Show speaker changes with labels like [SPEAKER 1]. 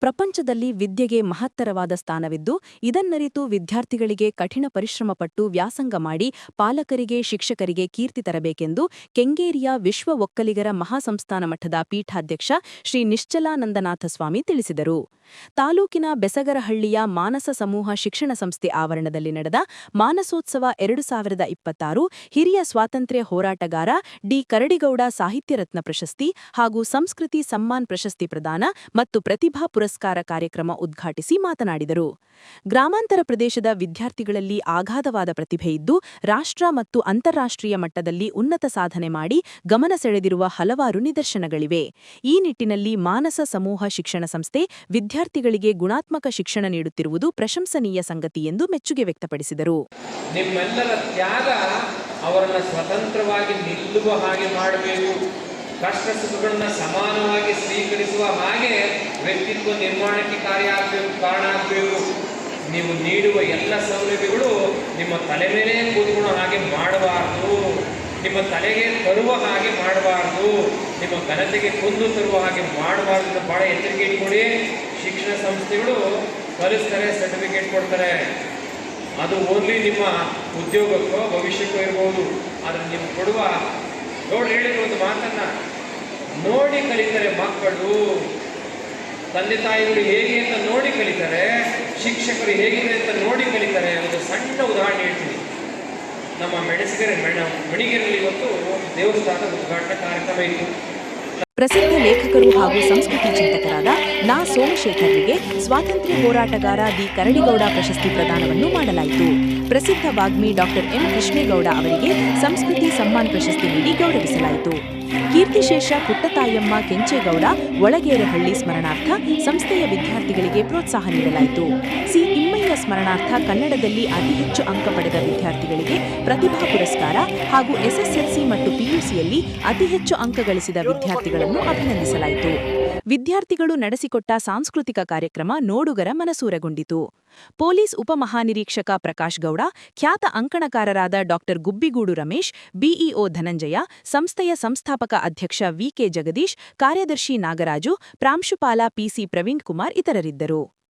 [SPEAKER 1] ಪ್ರಪಂಚದಲ್ಲಿ ವಿದ್ಯೆಗೆ ಮಹತ್ತರವಾದ ಸ್ಥಾನವಿದ್ದು, ಇದನ್ನರಿತು ವಿದ್ಯಾರ್ಥಿಗಳಿಗೆ ಕಠಿಣ ಪರಿಶ್ರಮಪಟ್ಟು ವ್ಯಾಸಂಗ ಮಾಡಿ ಪಾಲಕರಿಗೆ, ಶಿಕ್ಷಕರಿಗೆ ಕೀರ್ತಿ ತರಬೇಕೆಂದು ಕೆಂಗೇರಿಯ ವಿಶ್ವ ಒಕ್ಕಲಿಗರ ಮಹಾಸಂಸ್ಥಾನ ಮಠದ ಪೀಠಾಧ್ಯಕ್ಷ ಶ್ರೀ ನಿಶ್ಚಲಾನಂದನಾಥ ಸ್ವಾಮಿ ತಿಳಿಸಿದರು. ತಾಲೂಕಿನ ಬೆಸಗರಹಳ್ಳಿಯ ಮಾನಸ ಸಮೂಹ ಶಿಕ್ಷಣ ಸಂಸ್ಥೆ ಆವರಣದಲ್ಲಿ ನಡೆದ ಮಾನಸೋತ್ಸವ ಎರಡು ಸಾವಿರದ ಇಪ್ಪತ್ತಾರು, ಹಿರಿಯ ಸ್ವಾತಂತ್ರ್ಯ ಹೋರಾಟಗಾರ ಡಿ. ಕರಡಿಗೌಡ ಸಾಹಿತ್ಯ ರತ್ನ ಪ್ರಶಸ್ತಿ ಹಾಗೂ ಸಂಸ್ಕೃತಿ ಸಮ್ಮಾನ್ ಪ್ರಶಸ್ತಿ ಪ್ರದಾನ ಮತ್ತು ಪ್ರತಿಭಾ ಪುರಸ್ಕಾರ ಕಾರ್ಯಕ್ರಮ ಉದ್ಘಾಟಿಸಿ ಮಾತನಾಡಿದರು. ಗ್ರಾಮಾಂತರ ಪ್ರದೇಶದ ವಿದ್ಯಾರ್ಥಿಗಳಲ್ಲಿ ಆಗಾಧವಾದ ಪ್ರತಿಭೆ ಇದ್ದು, ರಾಷ್ಟ್ರ ಮತ್ತು ಅಂತಾರಾಷ್ಟ್ರೀಯ ಮಟ್ಟದಲ್ಲಿ ಉನ್ನತ ಸಾಧನೆ ಮಾಡಿ ಗಮನ ಸೆಳೆದಿರುವ ಹಲವಾರು ನಿದರ್ಶನಗಳಿವೆ. ಈ ನಿಟ್ಟಿನಲ್ಲಿ ಮಾನಸ ಸಮೂಹ ಶಿಕ್ಷಣ ಸಂಸ್ಥೆ ವಿದ್ಯಾರ್ಥಿಗಳಿಗೆ ಗುಣಾತ್ಮಕ ಶಿಕ್ಷಣ ನೀಡುತ್ತಿರುವುದು ಪ್ರಶಂಸನೀಯ ಸಂಗತಿ ಎಂದು ಮೆಚ್ಚುಗೆ ವ್ಯಕ್ತಪಡಿಸಿದರು.
[SPEAKER 2] ನಿಮ್ಮೆಲ್ಲರ ತ್ಯಾಗ ಅವರನ್ನು ಸ್ವತಂತ್ರವಾಗಿ ನಿಲ್ಲುವ ಹಾಗೆ ಮಾಡಬೇಕು. ಕಷ್ಟ ಸುಖಗಳನ್ನ ಸಮಾನವಾಗಿ ಸ್ವೀಕರಿಸುವ ಹಾಗೆ ವ್ಯಕ್ತಿತ್ವ ನಿರ್ಮಾಣಕ್ಕೆ ಕಾರ್ಯ ಆಗಬೇಕು, ಕಾರಣ ಆಗಬೇಕು. ನೀವು ನೀಡುವ ಎಲ್ಲ ಸೌಲಭ್ಯಗಳು ನಿಮ್ಮ ತಲೆ ಮೇಲೆ ಕೂತ್ಕೊಳ್ಳೋ ಹಾಗೆ ಮಾಡಬಾರ್ದು. ನಿಮ್ಮ ತಲೆಗೆ ತರುವ ಹಾಗೆ ಮಾಡಬಾರ್ದು. ನಿಮ್ಮ ಘನತೆಗೆ ಕುಂದು ತರುವ ಹಾಗೆ ಮಾಡಬಾರ್ದು ಅಂತ ಭಾಳ ಎಚ್ಚರಿಕೆ ಇಟ್ಕೊಳ್ಳಿ ಶಿಕ್ಷಣ ಸಂಸ್ಥೆಗಳು ಕಲಿಸ್ತಾರೆ ಸರ್ಟಿಫಿಕೇಟ್ ಕೊಡ್ತಾರೆ. ಅದು ಓನ್ಲಿ ನಿಮ್ಮ ಉದ್ಯೋಗಕ್ಕೋ ಭವಿಷ್ಯಕ್ಕೋ ಇರ್ಬೋದು. ಆದರೆ ನೀವು ಕೊಡುವ ನೋಡಿ ಹೇಳಿದ ಒಂದು ಮಾತನ್ನ. ನೋಡಿ ಕಲಿತರೆ ಮಕ್ಕಳು, ತಂದೆ ತಾಯಿಗಳು ಹೇಗೆ ಅಂತ ನೋಡಿ ಕಲಿತಾರೆ, ಶಿಕ್ಷಕರು ಹೇಗಿದೆ ಅಂತ ನೋಡಿ ಕಲಿತಾರೆ ಒಂದು ಸಣ್ಣ ಉದಾಹರಣೆ ಹೇಳ್ತೀನಿ. ನಮ್ಮ ಮೆಣಸಿಗೆರೆ, ಮೆಣ ಮಣಿಗೆರೆಯಲ್ಲಿ ಇವತ್ತು ದೇವಸ್ಥಾನದ ಉದ್ಘಾಟನಾ ಕಾರ್ಯಕ್ರಮ ಇತ್ತು.
[SPEAKER 1] ಪ್ರಸಿದ್ಧ ಲೇಖಕರು ಹಾಗೂ ಸಂಸ್ಕೃತಿ ಚಿಂತಕರಾದ ನಾ ಸೋಮಶೇಖರ್ರಿಗೆ ಸ್ವಾತಂತ್ರ್ಯ ಹೋರಾಟಗಾರ ದಿ ಕರಡಿಗೌಡ ಪ್ರಶಸ್ತಿ ಪ್ರದಾನವನ್ನು ಮಾಡಲಾಯಿತು. ಪ್ರಸಿದ್ಧ ವಾಗ್ಮಿ ಡಾಕ್ಟರ್ ಎಂ. ಕೃಷ್ಣೇಗೌಡ ಅವರಿಗೆ ಸಂಸ್ಕೃತಿ ಸಮ್ಮಾನ್ ಪ್ರಶಸ್ತಿ ನೀಡಿ ಗೌರವಿಸಲಾಯಿತು. ಕೀರ್ತಿಶೇಷ ಪುಟ್ಟತಾಯಮ್ಮ ಕೆಂಚೇಗೌಡ, ಒಳಗೇರಹಳ್ಳಿ ಸ್ಮರಣಾರ್ಥ ಸಂಸ್ಥೆಯ ವಿದ್ಯಾರ್ಥಿಗಳಿಗೆ ಪ್ರೋತ್ಸಾಹ ನೀಡಲಾಯಿತು. ಸಿ. ಸ್ಮರಣಾರ್ಥ ಕನ್ನಡದಲ್ಲಿ ಅತಿ ಹೆಚ್ಚು ಅಂಕ ಪಡೆದ ವಿದ್ಯಾರ್ಥಿಗಳಿಗೆ ಪ್ರತಿಭಾ ಪುರಸ್ಕಾರ ಹಾಗೂ ಎಸ್ಎಸ್ಎಲ್ಸಿ ಮತ್ತು ಪಿಯುಸಿಯಲ್ಲಿ ಅತಿ ಹೆಚ್ಚು ಅಂಕ ಗಳಿಸಿದ ವಿದ್ಯಾರ್ಥಿಗಳನ್ನು ಅಭಿನಂದಿಸಲಾಯಿತು. ವಿದ್ಯಾರ್ಥಿಗಳು ನಡೆಸಿಕೊಟ್ಟ ಸಾಂಸ್ಕೃತಿಕ ಕಾರ್ಯಕ್ರಮ ನೋಡುಗರ ಮನಸೂರೆಗೊಂಡಿತು. ಪೊಲೀಸ್ ಉಪಮಹಾನಿರೀಕ್ಷಕ ಪ್ರಕಾಶ್ ಗೌಡ, ಖ್ಯಾತ ಅಂಕಣಕಾರರಾದ ಡಾಕ್ಟರ್ ಗುಬ್ಬಿಗೂಡು ರಮೇಶ್ ಬಿಇಒ ಧನಂಜಯ, ಸಂಸ್ಥೆಯ ಸಂಸ್ಥಾಪಕ ಅಧ್ಯಕ್ಷ ವಿಕೆ ಜಗದೀಶ್, ಕಾರ್ಯದರ್ಶಿ ನಾಗರಾಜು, ಪ್ರಾಂಶುಪಾಲ ಪಿಸಿ ಪ್ರವೀಣ್ ಕುಮಾರ್ ಇತರರಿದ್ದರು.